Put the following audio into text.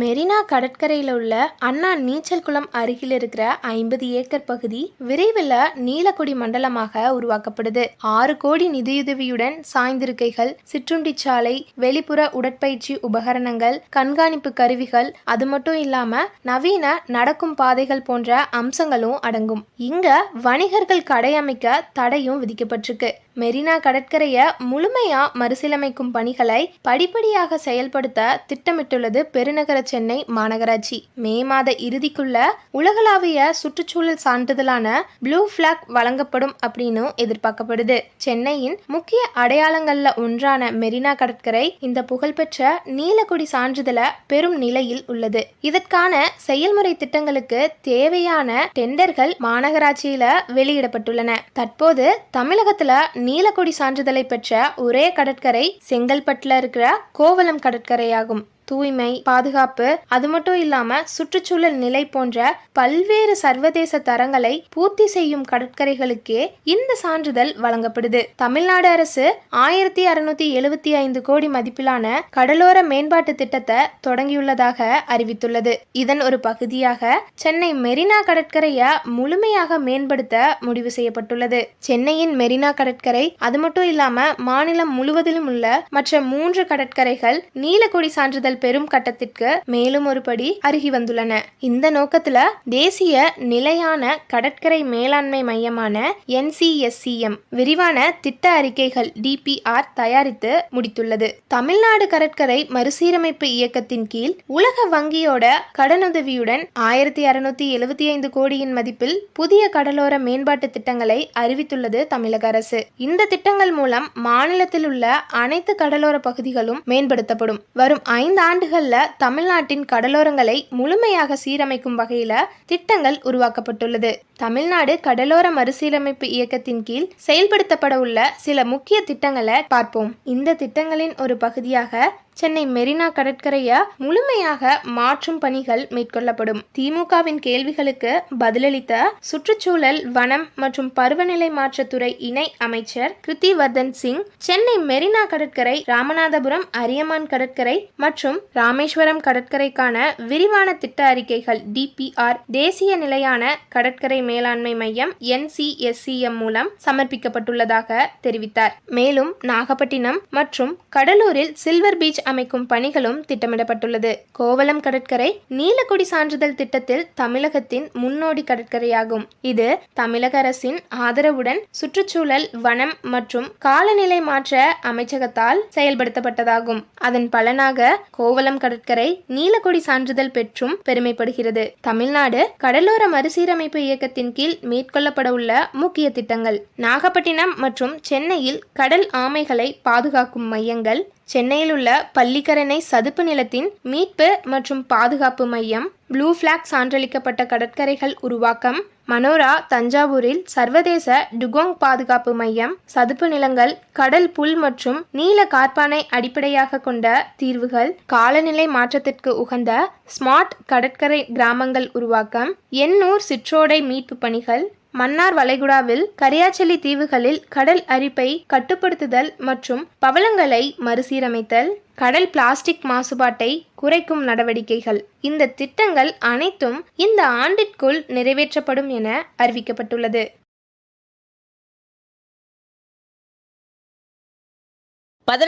மெரினா கடற்கரையில் உள்ள அண்ணா நீச்சல் குளம் அருகில் இருக்கிற ஐம்பது ஏக்கர் பகுதி விரைவில் நீலக்குடி மண்டலமாக உருவாக்கப்படுது. ஆறு கோடி நிதியுதவியுடன் சாய்ந்திருக்கைகள் சிற்றுண்டி சாலை வெளிப்புற உடற்பயிற்சி உபகரணங்கள் கண்காணிப்பு கருவிகள் அது மட்டும் இல்லாம நவீன நடக்கும் பாதைகள் போன்ற அம்சங்களும் அடங்கும். இங்க வணிகர்கள் கடை அமைக்க தடையும் விதிக்கப்பட்டிருக்கு. மெரினா கடற்கரையை முழுமையா மறுசீலமைக்கும் பணிகளை படிப்படியாக செயல்படுத்த திட்டமிட்டுள்ளது பெருநகர சென்னை மாநகராட்சி. மே மாத இறுதிக்குள்ள உலகளாவிய சுற்றுச்சூழல் சான்றிதழான ப்ளூ ஃபிளாக் வழங்கப்படும் அப்படின்னு எதிர்பார்க்கப்படுது. சென்னையின் முக்கிய அடையாளங்கள்ல ஒன்றான மெரினா கடற்கரை இந்த புகழ்பெற்ற நீலக்குடி சான்றிதழை பெரும் நிலையில் உள்ளது. இதற்கான செயல்முறை திட்டங்களுக்கு தேவையான டெண்டர்கள் மாநகராட்சியில வெளியிடப்பட்டுள்ளன. தற்போது தமிழகத்துல நீலக்கொடி சான்றிதழை பெற்ற ஒரே கடற்கரை செங்கல்பட்டில் இருக்கிற கோவளம் கடற்கரையாகும். தூய்மை பாதுகாப்பு அது மட்டும் இல்லாம சுற்றுச்சூழல் நிலை போன்ற பல்வேறு சர்வதேச தரங்களை பூர்த்தி செய்யும் கடற்கரைகளுக்கே இந்த சான்றிதழ் வழங்கப்படுது. தமிழ்நாடு அரசு ஆயிரத்தி அறுநூத்தி எழுபத்தி ஐந்து கோடி மதிப்பிலான கடலோர மேம்பாட்டு திட்டத்தை தொடங்கியுள்ளதாக அறிவித்துள்ளது. இதன் ஒரு பகுதியாக சென்னை மெரினா கடற்கரையை முழுமையாக மேம்படுத்த முடிவு செய்யப்பட்டுள்ளது. சென்னையின் மெரினா கடற்கரை அது மட்டும் இல்லாம மாநிலம் முழுவதிலும் உள்ள மற்ற மூன்று கடற்கரைகள் நீலக்கொடி சான்றிதழ் பெரும் கட்டத்திற்கு மேலும் ஒரு படி அருகி வந்துள்ளன. இந்த நோக்கத்துல தேசிய நிலையான கடற்கரை மேலாண்மை மையமான என்சிஎஸ்சிஎம் விரிவான திட்ட அறிக்கைகள் டிபிஆர் தயாரித்து முடித்துள்ளது. தமிழ்நாடு கடற்கரை மறுசீரமைப்பு இயக்கத்தின் கீழ் உலக வங்கியோட கடனுதவியுடன் ஆயிரத்தி அறுநூத்தி எழுபத்தி ஐந்து கோடியின் மதிப்பில் புதிய கடலோர மேம்பாட்டு திட்டங்களை அறிவித்துள்ளது தமிழக அரசு. இந்த திட்டங்கள் மூலம் மாநிலத்தில் உள்ள அனைத்து கடலோர பகுதிகளும் மேம்படுத்தப்படும். வரும் ஐந்து ஆண்டுகள்ல தமிழ்நாட்டின் கடலோரங்களை முழுமையாக சீரமைக்கும் வகையில திட்டங்கள் உருவாக்கப்பட்டுள்ளது. தமிழ்நாடு கடலோர மறுசீரமைப்பு இயக்கத்தின் கீழ் செயல்படுத்தப்பட உள்ள சில முக்கிய திட்டங்களை பார்ப்போம். இந்த திட்டங்களின் ஒரு பகுதியாக சென்னை மெரினா கடற்கரையை முழுமையாக மாற்றும் பணிகள் மேற்கொள்ளப்படும். திமுகவின் கேள்விகளுக்கு பதிலளித்த சுற்றுச்சூழல் வனம் மற்றும் பருவநிலை மாற்றத்துறை இணை அமைச்சர் கிருத்திவர்தன் சிங் சென்னை மெரினா கடற்கரை ராமநாதபுரம் அரியமான் கடற்கரை மற்றும் ராமேஸ்வரம் கடற்கரைக்கான விரிவான திட்ட அறிக்கைகள் டிபிஆர் தேசிய நிலையான கடற்கரை மேலாண்மை மையம் என்சிஎஸ்சிஎம் மூலம் சமர்ப்பிக்கப்பட்டுள்ளதாக தெரிவித்தார். மேலும் நாகப்பட்டினம் மற்றும் கடலூரில் சில்வர் பீச் அமைக்கும் பணிகளும் திட்டமிடப்பட்டுள்ளது. கோவளம் கடற்கரை நீலக்குடி சான்றிதழ் திட்டத்தில் தமிழகத்தின் முன்னோடி கடற்கரையாகும். இது தமிழக அரசின் ஆதரவுடன் சுற்றுச்சூழல் வனம் மற்றும் காலநிலை மாற்ற அமைச்சகத்தால் செயல்படுத்தப்பட்டதாகும். அதன் பலனாக கோவளம் கடற்கரை நீலக்குடி சான்றிதழ் பெற்றும் பெருமைப்படுகிறது. தமிழ்நாடு கடலோர மறுசீரமைப்பு இயக்கத்தின் கீழ் மேற்கொள்ளப்பட உள்ள முக்கிய திட்டங்கள். நாகப்பட்டினம் மற்றும் சென்னையில் கடல் ஆமைகளை பாதுகாக்கும் மையங்கள் சென்னையில் உள்ள பள்ளிக்கரணை சதுப்பு நிலத்தின் மீட்பு மற்றும் பாதுகாப்பு மையம் ப்ளூ ஃபிளாக் சான்றளிக்கப்பட்ட கடற்கரைகள் உருவாக்கம் மனோரா தஞ்சாவூரில் சர்வதேச டுகோங் பாதுகாப்பு மையம் சதுப்பு நிலங்கள் கடல் புல் மற்றும் நீல கார்பானை அடிப்படையாக கொண்ட தீர்வுகள் காலநிலை மாற்றத்திற்கு உகந்த ஸ்மார்ட் கடற்கரை கிராமங்கள் உருவாக்கம் எண்ணூர் சிற்றோடை மீட்பு பணிகள் மன்னார் வளைகுடாவில் கரியாச்சலி தீவுகளில் கடல் அரிப்பை கட்டுப்படுத்துதல் மற்றும் பவளங்களை மறுசீரமைத்தல் கடல் பிளாஸ்டிக் மாசுபாட்டை குறைக்கும் நடவடிக்கைகள். இந்த திட்டங்கள் அனைத்தும் இந்த ஆண்டிற்குள் நிறைவேற்றப்படும் என அறிவிக்கப்பட்டுள்ளது.